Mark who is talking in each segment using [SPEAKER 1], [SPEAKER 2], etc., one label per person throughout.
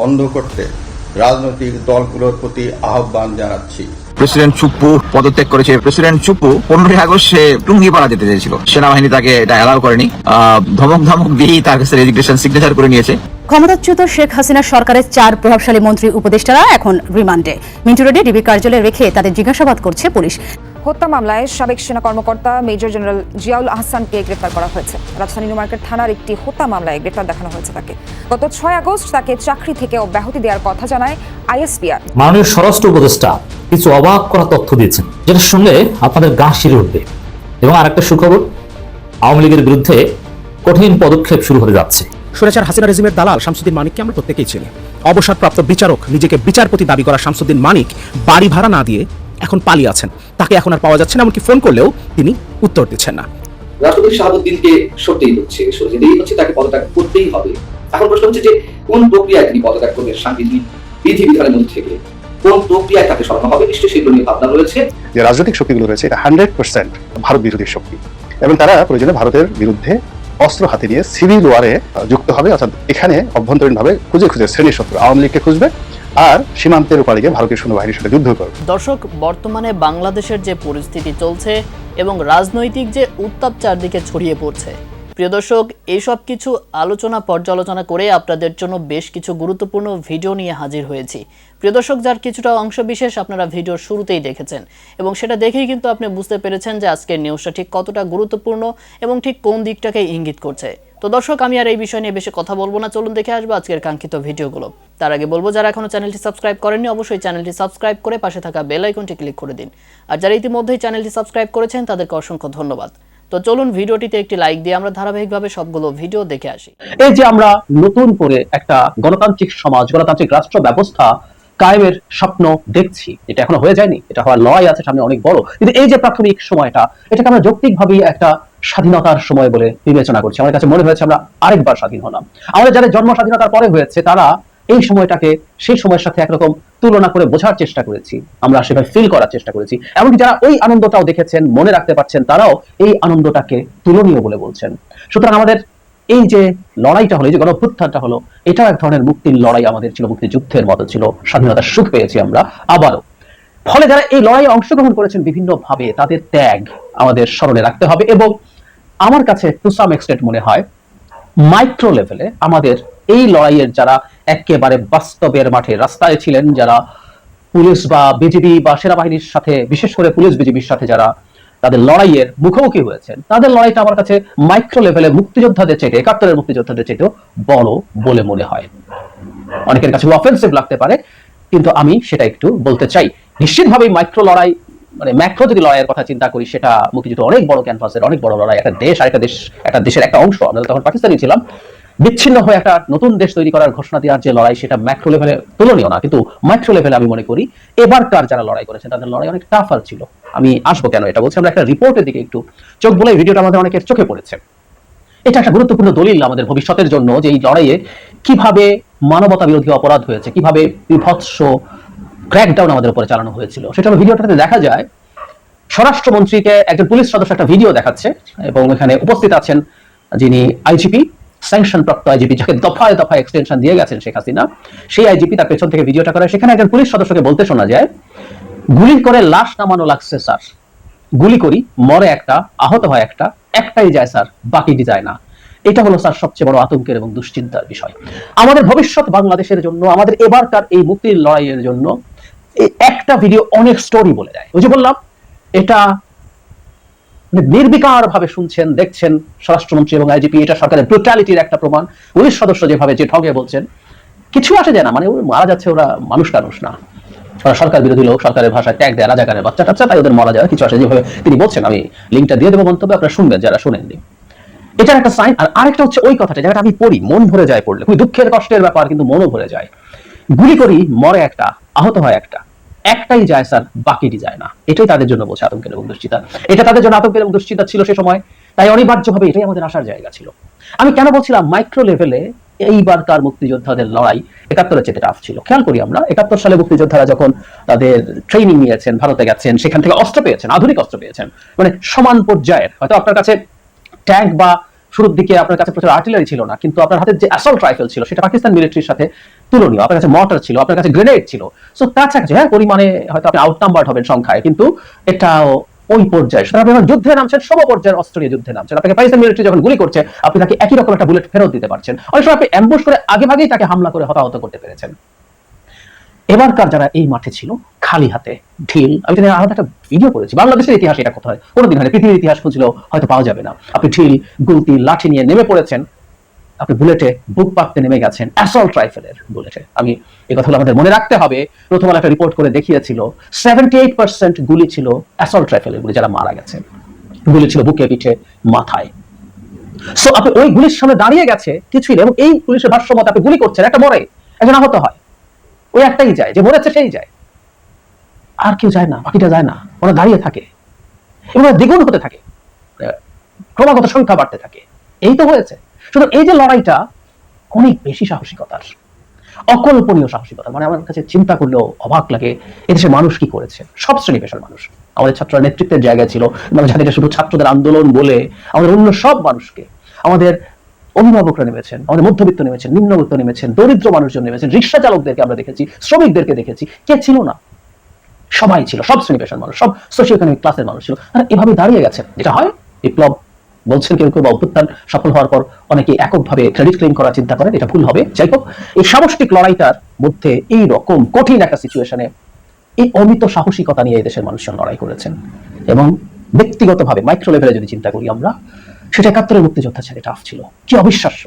[SPEAKER 1] বন্ধ করতে রাজনৈতিক দলগুলোর প্রতি আহ্বান জানাচ্ছি।
[SPEAKER 2] প্রেসিডেন্ট চুপ্পু পদত্যাগ করেছে। প্রেসিডেন্ট চুপ্পু পনেরোই আগস্ট সে টুঙ্গিপাড়া যেতে চেয়েছিল। সেনাবাহিনী তাকে এটা অ্যালাউ করেনি। ধমক ধমক দিয়েই তার কাছে রেজিগনেশন সিগনেচার করে নিয়েছে।
[SPEAKER 3] ক্ষমতাচ্যুত শেখ হাসিনা সরকারের চার প্রভাবশালী মন্ত্রী উপদেষ্টারা এখন রিমান্ডে। মিন্টু রোডে ডিবি কার্যালয়ে রেখে তাদের জিজ্ঞাসাবাদ করছে পুলিশ।
[SPEAKER 4] হত্যা মামলায় সাবেক সেনা কর্মকর্তা মেজর জেনারেল জিয়াউল আহসানকে গ্রেফতার করা হয়েছে। রাজধানী নিউমার্কেট থানার একটি হত্যা মামলায় গ্রেফতার দেখানো হয়েছে তাকে। গত ছয় আগস্ট তাকে চাকরি থেকে অব্যাহতি দেওয়ার কথা জানায় আইএসপিআর
[SPEAKER 5] মাননীয় স্বরাষ্ট্র উপদেষ্টা কিছু অবাক করা তথ্য দিয়েছেন যেটার সঙ্গে আপনাদের গা শিরে উঠবে। এবং আরেকটা সুখবর আওয়ামী লীগের বিরুদ্ধে কঠিন পদক্ষেপ শুরু হতে যাচ্ছে।
[SPEAKER 6] সুরেচার হাসিনা রেজিমের দালাল শামসুদ্দিন মানিককে আমরা প্রত্যেকেই চিনি। অবসরপ্রাপ্ত বিচারক নিজেকে বিচারপতি দাবি করা শামসুদ্দিন মানিক বাড়ি ভাড়া না দিয়ে এখন পালিয়ে আছেন। তাকে এখন আর পাওয়া যাচ্ছে না এমনকি ফোন করলেও তিনি উত্তর দিচ্ছেন না।
[SPEAKER 7] রাষ্ট্রপতি শাহাবুদ্দিনকে সরতেই হচ্ছে হচ্ছে তাকে পদত্যাগ করতেই হবে। এখন প্রশ্ন হচ্ছে যে কোন প্রক্রিয়ায় তিনি পদত্যাগ করবেন সাংবিধানিক বিধি বিধানের মধ্যে থেকে? কোন প্রক্রিয়ায় তাকে সরানো হবে? নিশ্চয়ই সেগুলো নিয়ে ভাবনা রয়েছে।
[SPEAKER 8] যে রাজনৈতিক শক্তিগুলো রয়েছে এটা হান্ড্রেড পার্সেন্ট ভারত বিরোধী শক্তি। এবং তারা প্রয়োজনে ভারতের বিরুদ্ধে অস্ত্র হাতে নিয়ে সিভিল ওয়ারে যুক্ত হবে অর্থাৎ এখানে অভ্যন্তরীণভাবে খুঁজে খুঁজে শ্রেণি শত্রু আওয়ামী লীগকে খুঁজবে আর সীমান্তের উপারে গিয়ে ভারতীয় সৈন্যবাহিনীর সাথে যুদ্ধ করবে।
[SPEAKER 9] দর্শক, বর্তমানে বাংলাদেশের যে পরিস্থিতি চলছে এবং রাজনৈতিক যে উত্তাপ চারদিকে ছড়িয়ে পড়ছে। প্রিয় দর্শক এইসব কিছু আলোচনা পর্যালোচনা করে আপনাদের জন্য বেশ কিছু গুরুত্বপূর্ণ ভিডিও নিয়ে হাজির হয়েছি। প্রিয় দর্শক, যার কিছুটা অংশ বিশেষ আপনারা ভিডিওর শুরুতেই দেখেছেন এবং সেটা দেখেই কিন্তু আপনি বুঝতে পেরেছেন যে আজকের নিউজটা ঠিক কতটা গুরুত্বপূর্ণ এবং ঠিক কোন দিকটাকে ইঙ্গিত করছে। তো দর্শক, আমি আর এই বিষয় নিয়ে বেশি কথা বলব না। চলুন দেখে আসব আজকের কাঙ্ক্ষিত ভিডিওগুলো। তার আগে বলব, যারা এখনও চ্যানেলটি সাবস্ক্রাইব করেননি, অবশ্যই চ্যানেলটি সাবস্ক্রাইব করে পাশে থাকা বেল আইকনটি ক্লিক করে দিন। আর যারা ইতিমধ্যেই চ্যানেলটি সাবস্ক্রাইব করেছেন, তাদেরকে অসংখ্য ধন্যবাদ। তো চলুন ভিডিওটিতে একটি লাইক দিয়ে আমরা ধারাবাহিকভাবে সবগুলো ভিডিও দেখে আসি।
[SPEAKER 10] এই যে আমরা নতুন করে একটা গণতান্ত্রিক সমাজ, গণতান্ত্রিক রাষ্ট্র ব্যবস্থা কায়েমের স্বপ্ন দেখছি। এটা এখনও হয়ে যায়নি, এটা হওয়ার লড়াই আছে সামনে অনেক বড়। কিন্তু এই যে প্রাথমিক সময়টা, এটাকে আমরা যৌক্তিকভাবেই একটা স্বাধীনতার সময় বলে বিবেচনা করছি। আমার কাছে মনে হয়েছে আমরা আরেকবার স্বাধীন হলাম। আমাদের যাদের জন্ম স্বাধীনতার পরে হয়েছে, তারা এই সময়টাকে সেই সময়ের সাথে একরকম তুলনা করে বোঝার চেষ্টা করেছি। আমরা সেভাবে ফিল করার চেষ্টা করেছি। এমনকি যারা ওই আনন্দটাও দেখেছেন, মনে রাখতে পারছেন, তারাও এই আনন্দটাকে তুলনীয় বলে বলছেন। সুতরাং আমাদের এই যে লড়াইটা হলো, এই যে গণভ্যুত্থানটা হলো, এটাও এক ধরনের মুক্তির লড়াই আমাদের ছিল, মুক্তিযুদ্ধের মতো ছিল। স্বাধীনতার সুখ পেয়েছি আমরা আবারও। ফলে যারা এই লড়াইয়ে অংশগ্রহণ করেছেন বিভিন্ন ভাবে তাদের ত্যাগ আমাদের স্মরণে রাখতে হবে এবং আমার কাছে টু সাম এক্সটেন্ট মনে হয় মাইক্রো লেভেলে আমাদের এই লড়াইয়ের যারা একেবারে বাস্তবের মাঠে রাস্তায় ছিলেন, যারা পুলিশ বা বিজিবি বা সেনাবাহিনীর সাথে, বিশেষ করে পুলিশ বিজিবির সাথে যারা তাদের লড়াইয়ের মুখোমুখি হয়েছেন, তাদের লড়াইটা আমার কাছে মাইক্রো লেভেলে মুক্তিযোদ্ধাদের চাইতে, একাত্তরের মুক্তিযোদ্ধাদের চাইতেও বড় বলে মনে হয়। অনেকের কাছে অফেন্সিভ লাগতে পারে, কিন্তু আমি সেটা একটু বলতে চাই। নিশ্চিতভাবেই মাইক্রো লড়াই মানে ম্যাক্রো যদি লড়াইয়ের কথা চিন্তা করি, সেটা মুক্তিযুদ্ধ অনেক বড় ক্যানভাসের, অনেক বড় লড়াই, একটা দেশ আর একটা দেশ, একটা দেশের একটা অংশ। আমরা তখন পাকিস্তানি ছিলাম। বিচ্ছিন্ন হয়ে একটা নতুন দেশ তৈরি করার ঘোষণা দেওয়ার যে লড়াই, সেটা ম্যাক্রো লেভেলে তুলনীয় না, কিন্তু মাইক্রো লেভেলে আমি মনে করি, এবারকার যারা লড়াই করেছেন, তাদের লড়াই অনেক টাফার ছিল। আমি আসব কেন এটা বলছি? আমরা একটা রিপোর্টের দিকে একটু চোখ বলে ভিডিওটা আমাদের অনেকের চোখে পড়েছে। এটা একটা গুরুত্বপূর্ণ দলিল আমাদের ভবিষ্যতের জন্য, যে এই লড়াইয়ে কীভাবে মানবতা বিরোধী অপরাধ হয়েছে, কীভাবে বিভৎস ক্র্যাকডাউন আমাদের উপরে চালানো হয়েছিল। সেটা ভিডিওটাতে দেখা যায়। স্বরাষ্ট্রমন্ত্রীকে একজন পুলিশ সদস্য একটা ভিডিও দেখাচ্ছে এবং এখানে উপস্থিত আছেন যিনি আইজিপি স্যাংশন প্রাপ্ত আইজিপি, যাকে দফায় দফায় এক্সটেনশন দিয়ে গেছেন শেখ হাসিনা। সেই আইজিপি তার পেছন থেকে ভিডিওটা করে। সেখানে একজন পুলিশ সদস্যকে বলতে শোনা যায়, গুলি করে লাশ নামানো লাগছে, স্যার। গুলি করি, মরে একটা, আহত হয় একটা, একটাই যায়, স্যার, বাকিটি যায় না। এটা হলো, স্যার, সবচেয়ে বড় আতঙ্কের এবং দুশ্চিন্তার বিষয়। আমাদের ভবিষ্যৎ বাংলাদেশের জন্য, আমাদের এবারকার এই মুক্তির লড়াইয়ের জন্য একটা ভিডিও অনেক স্টোরি বলে দেয়। ওই যে বললাম, এটা নির্বিকার ভাবে শুনছেন, দেখছেন স্বরাষ্ট্রমন্ত্রী এবং আইজিপি এটা সরকারের ব্রুটালিটির একটা প্রমাণ। পুলিশ সদস্য যেভাবে যে ঠগে বলছেন, কিছু আসে যায় না মানে মারা যাচ্ছে ওরা মানুষ টানুষ না। ওরা সরকার বিরোধী লোক, সরকারের ভাষায় ট্যাগ দেয় রাজাকারের বাচ্চা টাচ্চা, তাই ওদের মারা যায়। কিছু আসে যেভাবে তিনি বলছেন, আমি লিঙ্কটা দিয়ে দেবো মন্তব্য, আপনারা শুনবেন যারা শুনেননি। এটার একটা সাইন আর আরেকটা হচ্ছে ওই কথাটা যেটা আমি পড়ি, মন ভরে যায় পড়লে। খুবই দুঃখের কষ্টের ব্যাপার, কিন্তু মনও ভরে যায়। গুলি করি, মরে একটা আহত হয় একটা। একটাই যায়, স্যার, বাকিটি যায় না। এটাই তাদের জন্য বলছে আতঙ্কের এবং দুশ্চিন্তা। এটা তাদের জন্য আতঙ্কের এবং দুশ্চিন্তা ছিল সে সময়। তাই অনিবার্যভাবে এটাই আমাদের আসার জায়গা ছিল। আমি কেন বলছিলাম মাইক্রো লেভেলে এইবার এইবারকার মুক্তিযোদ্ধাদের লড়াই? একাত্তরের চেয়ে টাফ ছিল। খেয়াল করি আমরা, একাত্তর সালে মুক্তিযোদ্ধারা যখন তাদের ট্রেনিং নিয়েছেন, ভারতে গেছেন, সেখান থেকে অস্ত্র পেয়েছেন, আধুনিক অস্ত্র পেয়েছেন। মানে সমান পর্যায়ের, হয়তো আপনার কাছে ট্যাঙ্ক বা শুরুর দিকে আপনার কাছে প্রচুর আর্টিলারি ছিল না, কিন্তু আপনার হাতে যে অ্যাসল্ট রাইফেল ছিল, সেটা পাকিস্তান মিলিটারির সাথে তুলনীয়। আপনার কাছে মর্টার ছিল, আপনার কাছে গ্রেনেড ছিল। সো কাছাকাছি হ্যাঁ পরিমাণে হয়তো আপনি আউট নাম্বার হবেন সংখ্যায়, কিন্তু এটাও ওই পর্যায়ে। সুতরাং আপনি যুদ্ধে নামছেন, সম পর্যায়ের অস্ত্র নিয়ে যুদ্ধে নামছেন। আপনাকে পাকিস্তান মিলিটারি যখন গুলি করছে, আপনি তাকে একই রকম একটা বুলেট ফেরত দিতে পারছেন। অনেক সময় আপনি অ্যাম্বুশ করে আগে ভাগেই তাকে হামলা করে হতাহত করতে পেরেছেন। এবারকার যারা এই মাঠে ছিল, খালি হাতে, ঢিল, আমি আলাদা একটা ভিডিও করেছি। বাংলাদেশের ইতিহাস এটা কোথায়? কোনোদিন হয়নি। পৃথিবীর ইতিহাস খুঁজলেও হয়তো পাওয়া যাবে না। আপনি ঢিল, গুলতি, লাঠি নিয়ে নেমে পড়েছেন, আপনি বুলেটে বুক পাকতে নেমে গেছেন অ্যাসল্ট রাইফেলের বুলেটে। আমি এই কথাগুলো আমাদের মনে রাখতে হবে। প্রথম আলো একটা রিপোর্ট করে দেখিয়েছিল সেভেন্টি এইট পার্সেন্ট গুলি ছিল অ্যাসল্ট রাইফেলের গুলি যারা মারা গেছে। গুলি ছিল বুকে পিঠে, মাথায়। সো আপনি ওই গুলির সামনে দাঁড়িয়ে গেছে, কিছুই এবং এই পুলিশের ভাষ্য মতে আপনি গুলি করছেন, একটা মরে। একজন আহত হয়। ওই একটাই যায়, যে মরেছে সেই যায়। আর কেউ যায় না, বাকিটা যায় না, ওরা দাঁড়িয়ে থাকে। এবং দ্বিগুণ হতে থাকে। ক্রমাগত সংখ্যা বাড়তে থাকে। এই তো হয়েছে। সুতরাং এই যে লড়াইটা অনেক বেশি সাহসিকতার। অকল্পনীয় সাহসিকতা। মানে আমার কাছে চিন্তা করলেও অবাক লাগে, এদেশের মানুষ কি করেছে? সব শ্রেণি পেশার মানুষ। আমাদের ছাত্ররা নেতৃত্বের জায়গায় ছিল মানে যাদের শুধু ছাত্রদের আন্দোলন বলে, আমাদের অন্য সব মানুষকে, আমাদের অভিভাবকরা নেমেছেন, আমাদের মধ্যবিত্ত নেমেছেন, নিম্নবিত্ত নেমেছেন, দরিদ্র মানুষজন নেমেছেন, রিক্সা চালকদেরকে আমরা দেখেছি, শ্রমিকদেরকে দেখেছি, কে ছিল না? সবাই ছিল, সব শ্রেণি পেশার মানুষ, সব সোশিও ইকোনমিক ক্লাসের মানুষ ছিল। তারা এভাবে দাঁড়িয়ে গেছেন। যেটা হয়? বিপ্লব বলছেন কেউ কেউ বা অভ্যুত্থান সফল হওয়ার পর অনেকে এককভাবে ক্রেডিট ক্লেম করার চিন্তা করেন, এটা ভুল হবে। যাই হোক, এই সামষ্টিক লড়াইটার মধ্যে এই রকম কঠিন একটা সিচুয়েশনে এই অমিত সাহসিকতা নিয়ে এই দেশের মানুষজন লড়াই করেছেন। এবং ব্যক্তিগতভাবে মাইক্রো লেভেলে যদি চিন্তা করি আমরা সেটা একাত্তরের মুক্তিযোদ্ধা ছেলে টাফ ছিল। কি অবিশ্বাস্য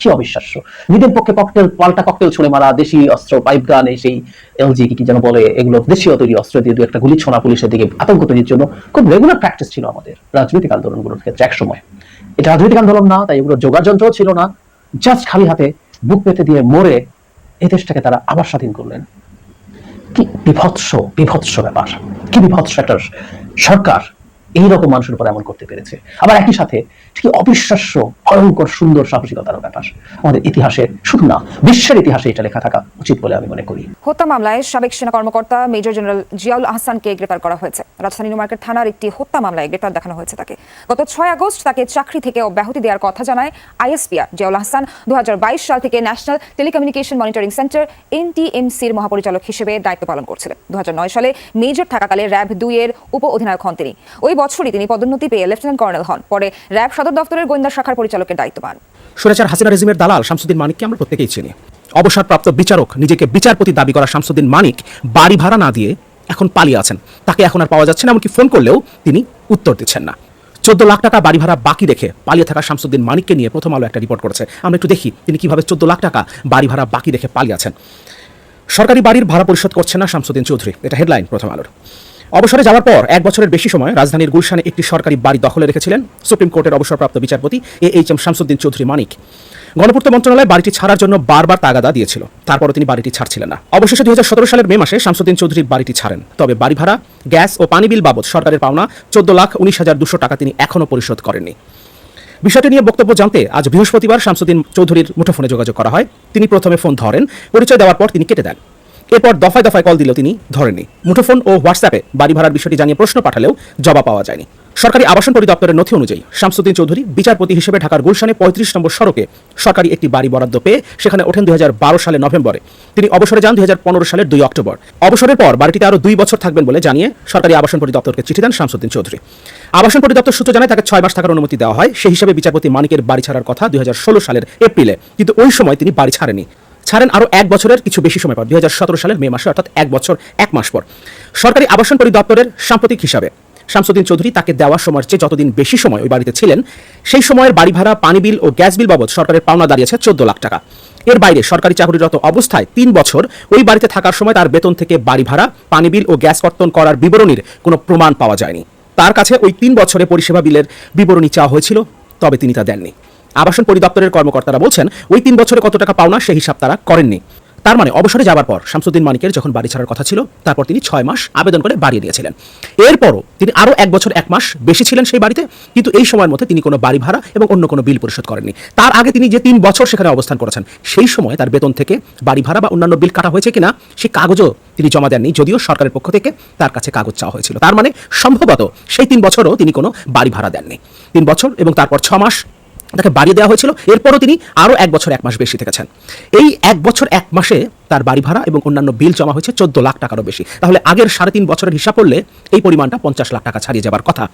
[SPEAKER 10] কি অবিশ্বাস্য। নিজের পক্ষে ককটেল পাল্টা ককটেল ছুড়ে মারা, দেশি অস্ত্র পাইপ গান এই সেই এলজি কি যেন বলে, এগুলো দেশীয় তৈরি অস্ত্র দিয়ে দু একটা গুলি ছোড়া পুলিশের দিকে আতঙ্ক তৈরির জন্য খুব রেগুলার প্র্যাকটিস ছিল আমাদের রাজনৈতিক আন্দোলনগুলোর ক্ষেত্রে এক সময়। এটা রাজনৈতিক আন্দোলন না, তাই এগুলো যোগার যন্ত্রও ছিল না। জাস্ট খালি হাতে বুক পেতে দিয়ে মরে এ দেশটাকে তারা আবার স্বাধীন করলেন। কি বিভৎস বিভৎস ব্যাপার। কি বিভৎস একটা সরকার এইরকম মানুষের উপর এমন করতে পেরেছে। আবার একই সাথে কি অবিশ্বাস্য, ভয়ঙ্কর, সুন্দর সাহসিকতার ব্যাপার আমাদের ইতিহাসে শুধু না, বিশ্বের ইতিহাসে এটা লেখা থাকা উচিত বলে আমি মনে করি।
[SPEAKER 4] হত্যা মামলায় সাবেক সেনা কর্মকর্তা মেজর জেনারেল জিয়াউল আহসানকে গ্রেপ্তার করা হয়েছে। রাজধানী নিউমার্কেট থানার একটি হত্যা মামলায় গ্রেপ্তার দেখানো হয়েছে তাকে। গত ছয় আগস্ট তাকে চাকরি থেকে অব্যাহতি দেওয়ার কথা জানায় আইএসপিআর। জিয়াউল আহসান দু হাজার বাইশ সাল থেকে ন্যাশনাল টেলিকমিউনিকেশন মনিটরিং সেন্টার, এনটিএমসির মহাপরিচালক হিসেবে দায়িত্ব পালন করছিলেন। দু হাজার নয় সালে মেজর থাকাকালে র্যাব দুই এর উপ অধিনায়ক হন তিনি। ওই বছরই তিনি পদোন্নতি পেয়ে লেফটেন্যান্ট কর্নেল হন। পরে র্যাব সদর দপ্তরের গোয়েন্দা শাখার পরিচালকের দায়িত্ব পান
[SPEAKER 6] সুরেচার হাসিনা রেজিমের দালাল শামসুদ্দিন মানিককে আমরা প্রত্যেকেই চিনি। অবসরপ্রাপ্ত বিচারক নিজেকে বিচারপতি দাবি করা শামসুদ্দিন মানিক বাড়ি ভাড়া না দিয়ে এখন পালিয়ে আছেন। তাকে এখন আর পাওয়া যাচ্ছে না, এমনকি ফোন করলেও তিনি উত্তর দিচ্ছেন না। চোদ্দ লাখ টাকা বাড়ি ভাড়া বাকি রেখে পালিয়ে থাকা শামসুদ্দিন মানিককে নিয়ে প্রথম আলো একটা রিপোর্ট করেছে। আমরা একটু দেখি তিনি কীভাবে চোদ্দ লাখ টাকা বাড়ি ভাড়া বাকি রেখে পালিয়ে আছেন। সরকারি বাড়ির ভাড়া পরিশোধ করছে না শামসুদ্দিন চৌধুরী। এটা হেডলাইন প্রথম আলোর। অবসরে যাওয়ার পর এক বছরের বেশি সময় রাজধানীর গুলশানে একটি সরকারি বাড়ি দখলে রেখেছিলেন সুপ্রিম কোর্টের অবসরপ্রাপ্ত বিচারপতি A H M Shamsuddin Chowdhury Manik. গণপূর্ত মন্ত্রণালয় বাড়িটি ছাড়ার জন্য বারবার তাগাদা দিয়েছিল। তারপরও তিনি বাড়িটি ছাড়ছিলেন না। অবশেষে দুই হাজার সতেরো সালের মে মাসে শামসুদ্দিন চৌধুরী বাড়িটি ছাড়েন। তবে বাড়ি ভাড়া, গ্যাস ও পানি বিল বাবদ সরকারের পাওনা চোদ্দ লাখ উনিশ হাজার দুশো টাকা তিনি এখনও পরিশোধ করেননি। বিষয়টি নিয়ে বক্তব্য জানতে আজ বৃহস্পতিবার শামসুদ্দিন চৌধুরীর মুঠোফোনে যোগাযোগ করা হয়। তিনি প্রথমে ফোন ধরেন, পরিচয় দেওয়ার পর তিনি কেটে দেন। এরপর দফায় দফায় কল দিলেও তিনি ধরেননি। মুঠোফোন ও হোয়াটসঅ্যাপে বাড়ি ভাড়ার বিষয়টি জানিয়ে প্রশ্ন পাঠালেও জবাব পাওয়া যায়নি। সরকারি আবাসন পরিদপ্তরের নথি অনুযায়ী শামসুদ্দিন চৌধুরী বিচারপতি হিসেবে ঢাকার গুলশানে পঁয়ত্রিশ নম্বর সড়কে সরকারি একটি বাড়ি বরাদ্দ পেয়ে সেখানে ওঠেন দুই সালের নভেম্বরে। তিনি অবসরে যান দুই হাজার পনেরো সালের দুই অক্টোবর। অবসরের পর বাড়িটিতে আরও দুই বছর থাকবেন বলে জানিয়ে সরকারি আবাসন পরিদপ্তরকে চিঠি দেন শামসুদ্দিন চৌধুরী। আবাসন পরিদপ্তর সূত্র জানায় তাকে ছয় মাস থাকার অনুমতি দেওয়া হয়। সেই হিসাবে বিচারপতি মানিকের বাড়ি ছাড়ার কথা দু হাজার ষোলো সালের এপ্রিলে। কিন্তু ওই সময় তিনি বাড়ি ছাড়েনি ছাড়েন আরও এক বছরের কিছু বেশি সময় পর দু হাজার সতেরো সালের মে মাসে, অর্থাৎ এক বছর, এক মাস পর। সরকারি আবাসন পরিদপ্তরের সাম্প্রতিক হিসাবে, শামসুদ্দিন চৌধুরী তাকে দেওয়া সময়ের চেয়ে যতদিন বেশি সময় ওই বাড়িতে ছিলেন, সেই সময়ের বাড়ি ভাড়া, পানি বিল ও গ্যাস বিল বাবদ সরকারের পাওনা দাঁড়িয়েছে চোদ্দ লাখ টাকা। এর বাইরে সরকারি চাকরিরত অবস্থায় তিন বছর ওই বাড়িতে থাকার সময় তার বেতন থেকে বাড়ি ভাড়া, পানি বিল ও গ্যাস কর্তন করার বিবরণীর কোনো প্রমাণ পাওয়া যায়নি। তার কাছে ওই তিন বছরে পরিষেবা বিলের বিবরণী চাওয়া হয়েছিল, তবে তিনি তা দেননি। আবাসন পরিদপ্তরের কর্মকর্তারা বলছেন, ওই তিন বছরে কত টাকা পাওনা সেই হিসাব তারা করেননি। তার মানে অবসরে যাবার পর শামসুদ্দিন মানিকের যখন বাড়ি ছাড়ার কথা ছিল, তারপর তিনি ছয় মাস আবেদন করে বাড়িয়ে দিয়েছিলেন। এরপরও তিনি আরও এক বছর, এক মাস বেশি ছিলেন সেই বাড়িতে, কিন্তু এই সময়ের মধ্যে তিনি কোনো বাড়ি ভাড়া এবং অন্য কোনো বিল পরিশোধ করেননি। তার আগে তিনি যে তিন বছর সেখানে অবস্থান করেছেন, সেই সময় তার বেতন থেকে বাড়ি ভাড়া বা অন্যান্য বিল কাটা হয়েছে কিনা সেই কাগজও তিনি জমা দেননি, যদিও সরকারের পক্ষ থেকে তার কাছে কাগজ চাওয়া হয়েছিল। তার মানে সম্ভবত সেই তিন বছরও তিনি কোনো বাড়ি ভাড়া দেননি। তিন বছর এবং তারপর ছ মাস তাকে বাড়িয়ে দেওয়া হয়েছিল। এরপরও তিনি আরও এক বছর এক মাস বেশি থেকেছেন। এই এক বছর এক মাসে তার বাড়ি ভাড়া এবং অন্যান্য বিল জমা হয়েছে চোদ্দ লাখ টাকারও বেশি। তাহলে আগের সাড়ে তিন বছরের হিসাব করলে এই পরিমাণটা পঞ্চাশ লাখ টাকা ছাড়িয়ে যাবার কথা।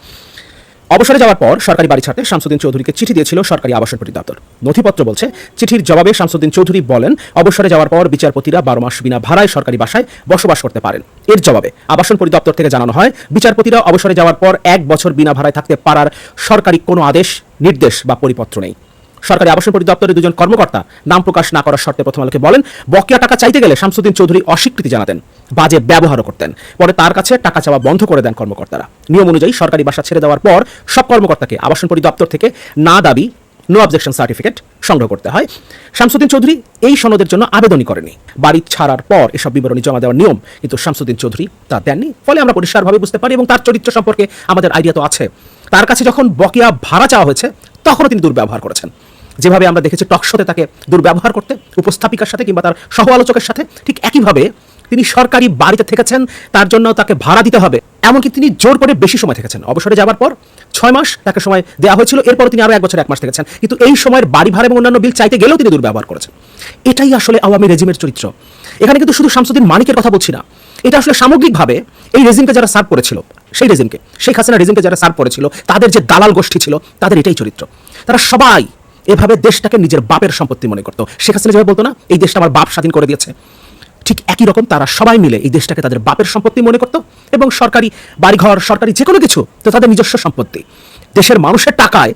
[SPEAKER 6] অবসরে যাওয়ার পর সরকারি বাড়ি ছাড়তে শামসুদ্দিন চৌধুরীকে চিঠি দিয়েছিল সরকারি আবাসন পরিদপ্তর নথিপত্র বলছে, চিঠির জবাবে শামসুদ্দিন চৌধুরী বলেন, অবসরে যাওয়ার পর বিচারপতিরা বারো মাস বিনা ভাড়ায় সরকারি বাসায় বসবাস করতে পারেন। এর জবাবে আবাসন পরিদপ্তর থেকে জানানো হয়, বিচারপতিরা অবসরে যাওয়ার পর এক বছর বিনা ভাড়ায় থাকতে পারার সরকারি কোনো আদেশ নির্দেশ বা পরিপত্র নেই। সরকারি আবাসন পরিদপ্তরের দুজন কর্মকর্তা নাম প্রকাশ না করার শর্তে প্রথম আলোকে বলেন, বকেয়া টাকা চাইতে গেলে শামসুদ্দিন চৌধুরী অস্বীকৃতি জানাতেন, বাজে ব্যবহারও করতেন। পরে তার কাছে টাকা চাওয়া বন্ধ করে দেন কর্মকর্তারা। নিয়ম অনুযায়ী সরকারি বাসা ছেড়ে দেওয়ার পর সব কর্মকর্তাকে আবাসন পরিদপ্তর থেকে না দাবি নো অবজেকশন সার্টিফিকেট সংগ্রহ করতে হয়। শামসুদ্দিন চৌধুরী এই সনদের জন্য আবেদনই করেনি। বাড়ি ছাড়ার পর এসব বিবরণী জমা দেওয়ার নিয়ম কিন্তু শামসুদ্দিন চৌধুরী তা দেননি। ফলে আমরা পরিষ্কারভাবে বুঝতে পারি এবং তার চরিত্র সম্পর্কে আমাদের আইডিয়া তো আছে। তার কাছে যখন বকেয়া ভাড়া চাওয়া হয়েছে, তখনও তিনি দুর্ব্যবহার করেছেন। যেভাবে আমরা দেখেছি টকশোতে তাকে দুর্ব্যবহার করতে, উপস্থাপিকার সাথে কিংবা তার সহ আলোচকের সাথে ঠিক একইভাবে তিনি সরকারি বাড়িতে থেকেছেন, তার জন্য তাকে ভাড়া দিতে হবে। এমনকি তিনি জোর করে বেশি সময় থেকেছেন। অবসরে যাওয়ার পর ছয় মাস তাকে সময় দেওয়া হয়েছিল এরপর তিনি আরও এক বছর এক মাস থেকেছেন। কিন্তু এই সময়ের বাড়ি ভাড়া এবং অন্যান্য বিল চাইতে গেলেও তিনি দুর্ব্যবহার করেছেন। এটাই আসলে আওয়ামী রেজিমের চরিত্র। এখানে কিন্তু শুধু শামসুদ্দিন মানিকের কথা বলছি না, এটা আসলে সামগ্রিকভাবে এই রেজিমকে যারা সার্ভ করেছিল, সেই রেজিমকে, শেখ হাসিনা রেজিমকে যারা সার্ভ করেছিল, তাদের যে দালাল গোষ্ঠী ছিল, তাদের এটাই চরিত্র। তারা সবাই এভাবে দেশটাকে নিজের বাপের সম্পত্তি মনে করতো। শেখ হাসিনা যেভাবে বলতো না, এই দেশটা আমার বাপ স্বাধীন করে দিয়েছে। ঠিক একই রকম তারা সবাই মিলে এই দেশটাকে তাদের বাপের সম্পত্তি মনে করত এবং সরকারি বাড়িঘর, সরকারি যে কোনো কিছু তো তাদের নিজস্ব সম্পত্তি। দেশের মানুষের টাকায়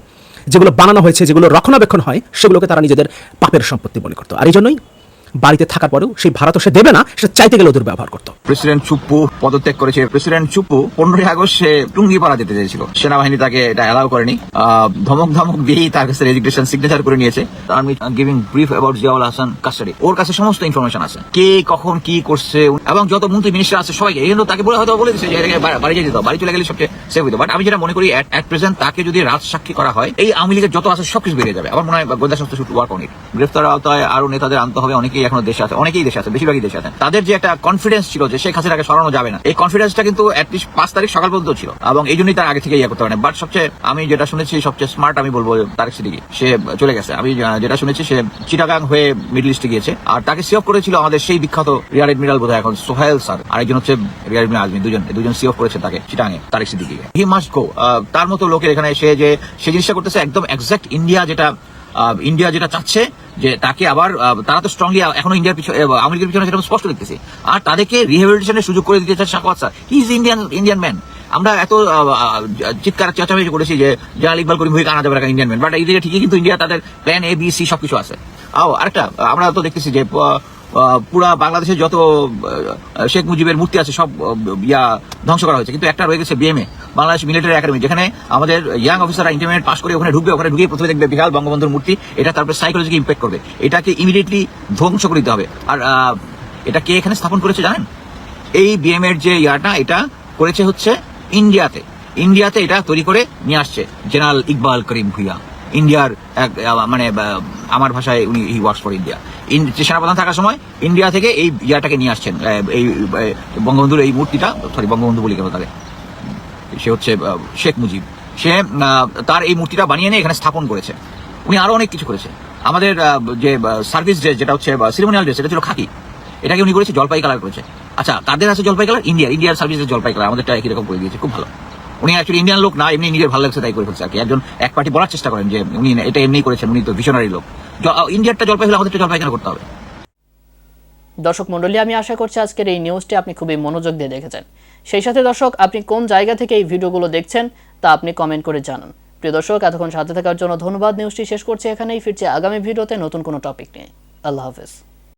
[SPEAKER 6] যেগুলো বানানো হয়েছে, যেগুলো রক্ষণাবেক্ষণ হয়, সেগুলোকে তারা নিজেদের পাপের সম্পত্তি মনে করতো। আর এই জন্যই বাড়িতে থাকার পরেও সেই ভাড়া তো সে দেবে না, সে চাইতে গেলেও দুর্ব্যবহার করতো।
[SPEAKER 2] প্রেসিডেন্ট চুপ্পু পদত্যাগ করেছে। প্রেসিডেন্ট চুপ্পু পনেরোই আগস্ট সে টুঙ্গিপাড়া যেতে চেয়েছিল। সেনাবাহিনী তাকে এটা অ্যালাউ করেনি। ধমক ধমক দিয়েই তার কাছে রেজিগনেশন সিগনেচার করে নিয়েছে। Army giving brief about Ziaul Hasan custody ওর কাছে সমস্ত ইনফরমেশন আছে। কে, কখন, কি করছে এবং যত মন্ত্রী মিনিস্টার আছে সবাইকে, এই জন্য তাকে বলে হয়তো বলে দিচ্ছে যে বাড়ি যেতে দাও, বাড়ি চলে গেলে সবচেয়ে সেভ হইতো বাট আমি যেটা মনে করি অ্যাট প্রেজেন্ট তাকে যদি রাজ সাক্ষী করা হয়, এই আওয়ামী লীগের যত আছে সবকিছু বেরিয়ে যাবে। আমার মনে হয় গোয়েন্দা সংস্থা শুধু ওয়ার্ক অন ইট গ্রেফতার আওতায় আরও নেতাদের আনতে হবে অনেকেই এখনও দেশে আছে অনেকেই দেশে আছে বেশিরভাগই দেশে আছেন। তাদের যে একটা কনফিডেন্স ছিল যে শেখ হাসিনাকে সরানো যাবে না, এই কনফিডেন্সটা কিন্তু অ্যাটলিস্ট পাঁচ তারিখ সকাল পর্যন্ত ছিল এবং এই জন্যই তার আগে থেকে ইয়ে করতে পারে বাট সবচেয়ে আমি যেটা শুনেছি, সবচেয়ে স্মার্ট আমি বলব তারেক সিদ্দিকি, সে চলে গেছে। আমি যেটা শুনেছি, সে চিটাগাং হয়ে মিডল ইস্টে গিয়েছে। আর তাকে সিঅফ করেছিল আমাদের সেই বিখ্যাত রিয়ার এডমিরাল বোধহয় এখন সোহেল স্যার, আরেকজন হচ্ছে রিয়ার এডমিরাল আজমি, দুজন দুজন সিঅফ করেছে তাকে চিটাঙে, Tarek Siddiqui he must go তার মতো লোকের এখানে সে যে সে জিনিসটা করতেছে একদম এক্সাক্ট ইন্ডিয়া যেটা ইন্ডিয়া যেটা চাচ্ছে যে তাকে আবার তারা তো স্ট্রংলি এখনও ইন্ডিয়ার পিছনে আমেরিকার পিছনে সেটা স্পষ্ট দেখতেছি। আর তাদেরকে রিহেবিলিটেশনের সুযোগ করে দিতে চান Sakhawat sir. He is Indian Indian man আমরা এত চিৎকার, চেঁচামেচি করেছি যে জাল ইকবাল করিম ভূমিকা আনা যাবে একটা ইন্ডিয়ান ম্যান বাট এই দিকে ঠিকই, কিন্তু ইন্ডিয়া তাদের প্ল্যান এ বি সি সবকিছু আছে। আও, আরেকটা, আমরা তো দেখতেছি যে পুরা বাংলাদেশের যত শেখ মুজিবের মূর্তি আছে, সব ইয়া ধ্বংস করা হয়েছে। কিন্তু একটা রয়ে গেছে বিএমএ বাংলাদেশ মিলিটারি একাডেমি যেখানে আমাদের ইয়াং অফিসাররা ইন্টারমিডিয়েট পাস করে ওখানে ঢুকবে, ওখানে ঢুকে প্রথমে দেখবে বিশাল বঙ্গবন্ধুর মূর্তি, এটা তারপরে সাইকোলজিকে ইম্প্যাক্ট করবে। এটাকে ইমিডিয়েটলি ধ্বংস করে দিতে হবে। আর এটা কে এখানে স্থাপন করেছে জানেন? এই বিএম এর যে ইয়াটা, এটা করেছে হচ্ছে ইন্ডিয়াতে ইন্ডিয়াতে এটা তৈরি করে নিয়ে আসছে জেনারেল ইকবাল করিম ভুইয়া। ইন্ডিয়ার এক মানে আমার ভাষায় উনি হি ওয়ার্কস ফর ইন্ডিয়া সেনাপ্রধান থাকার সময় ইন্ডিয়া থেকে এই ইয়াটাকে নিয়ে আসছেন এই বঙ্গবন্ধুর এই মূর্তিটা সরি বঙ্গবন্ধু বলি কেন তাকে। সে হচ্ছে শেখ মুজিব। সে তার এই মূর্তিটা বানিয়ে নিয়ে এখানে স্থাপন করেছে। উনি আরও অনেক কিছু করেছে। আমাদের যে সার্ভিস ড্রেস যেটা হচ্ছে সিরিমোনিয়াল ড্রেস এটা ছিল খাকি। এটাকে উনি করেছে জলপাই কালার করেছে। আচ্ছা কাদের আছে জলপাই কালার ইন্ডিয়া ইন্ডিয়ার সার্ভিস সার্ভিসের জলপাই কালার, আমাদেরটা একই রকম করে দিয়েছে, খুব ভালো। উনি অ্যাকচুয়ালি ইন্ডিয়ান লোক না, এমনি নিজের ভালো লাগছে তাই করে ফেলছে আর কি। একজন এক পার্টি বলার চেষ্টা করেন যে উনি এটা এমনি করেছেন, উনি তো ভিশনারি লোক। ইন্ডিয়ারটা জলপাই হলে আমাদেরটা জলপাই কেন করতে হবে?
[SPEAKER 9] দর্শক মন্ডলী আমি আশা করছি আজকের এই নিউজটি আপনি খুবই মনোযোগ দিয়ে দেখেছেন। সেই সাথে দর্শক, আপনি কোন জায়গা থেকে এই ভিডিওগুলো দেখছেন তা আপনি কমেন্ট করে জানান। প্রিয় দর্শক, এতক্ষণ সাথে থাকার জন্য ধন্যবাদ। নিউজটি শেষ করছি এখানেই, ফিরছে আগামী ভিডিওতে নতুন কোনো টপিক নিয়ে। আল্লাহ হাফেজ।